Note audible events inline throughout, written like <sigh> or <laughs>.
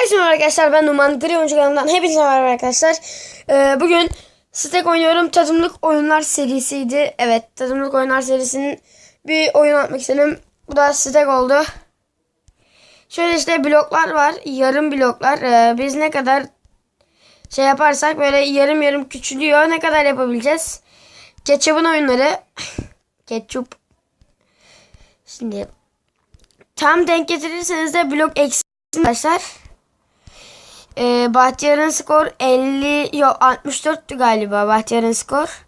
Herkese merhaba arkadaşlar ben Numan Gri Oyuncu kanalından hepinize merhaba arkadaşlar. Ee, bugün Stack oynuyorum. Tadımlık oyunlar serisiydi. Evet tadımlık oyunlar serisinin bir oyun atmak istedim. Bu da Stack oldu. Şöyle işte bloklar var. Yarım bloklar. Ee, biz ne kadar şey yaparsak böyle yarım yarım küçülüyor. Ne kadar yapabileceğiz? Ketçup'un oyunları. <laughs> Ketçup. Şimdi tam denk getirirseniz de blok eksi arkadaşlar. Ee, Bahtiyar'ın skor 50 yok 64'tü galiba Bahtiyar'ın skor.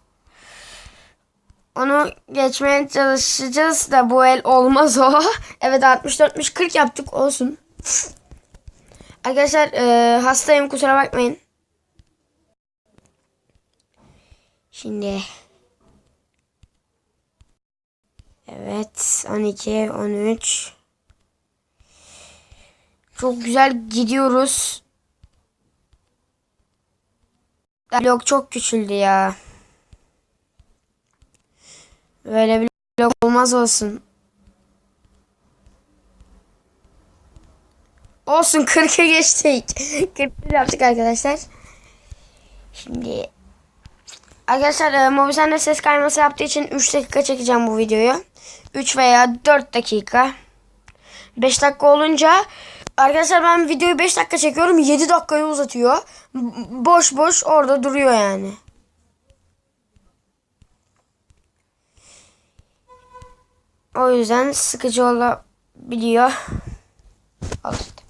Onu geçmeye çalışacağız da bu el olmaz o. <laughs> evet 64'müş 40 yaptık olsun. <laughs> Arkadaşlar e, hastayım kusura bakmayın. Şimdi Evet 12 13 Çok güzel gidiyoruz. Blok çok küçüldü ya. Böyle bir blok olmaz olsun. Olsun 40'a geçtik. <laughs> 41 yaptık arkadaşlar. Şimdi Arkadaşlar e, Mobisen'de ses kayması yaptığı için 3 dakika çekeceğim bu videoyu. 3 veya 4 dakika. 5 dakika olunca arkadaşlar ben videoyu 5 dakika çekiyorum 7 dakikayı uzatıyor. Boş boş orada duruyor yani. O yüzden sıkıcı olabiliyor. Al işte.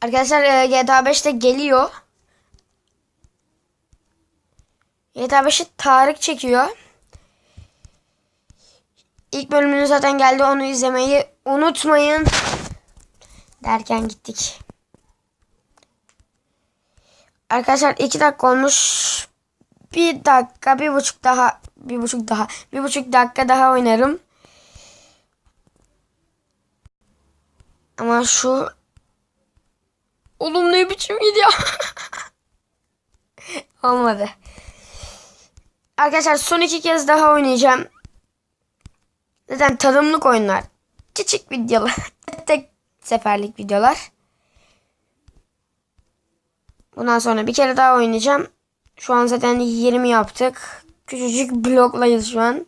Arkadaşlar e, GTA 5'te geliyor. GTA 5'i Tarık çekiyor. İlk bölümünü zaten geldi onu izlemeyi unutmayın. Derken gittik. Arkadaşlar iki dakika olmuş. Bir dakika, bir buçuk daha, bir buçuk daha, bir buçuk dakika daha oynarım. Ama şu Oğlum ne biçim gidiyor? <laughs> Olmadı. Arkadaşlar son iki kez daha oynayacağım. Zaten tadımlık oyunlar. Küçük videolar. <laughs> Tek seferlik videolar. Bundan sonra bir kere daha oynayacağım. Şu an zaten 20 yaptık. Küçücük bloklayız şu an.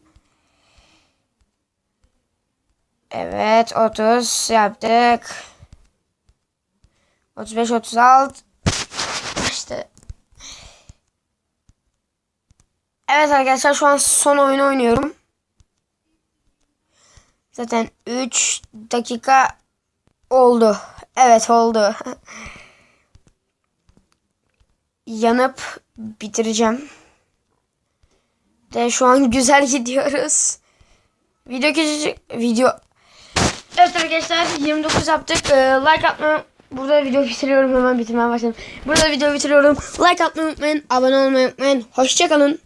Evet 30 yaptık. 35 36 işte Evet arkadaşlar şu an son oyunu oynuyorum. Zaten 3 dakika oldu. Evet oldu. <laughs> Yanıp bitireceğim. De şu an güzel <laughs> gidiyoruz. Video küçücük video. Evet arkadaşlar 29 yaptık. Ee, like atmayı Burada video bitiriyorum hemen bitirmeye başladım. Burada video bitiriyorum. Like atmayı unutmayın. Abone olmayı unutmayın. Hoşçakalın.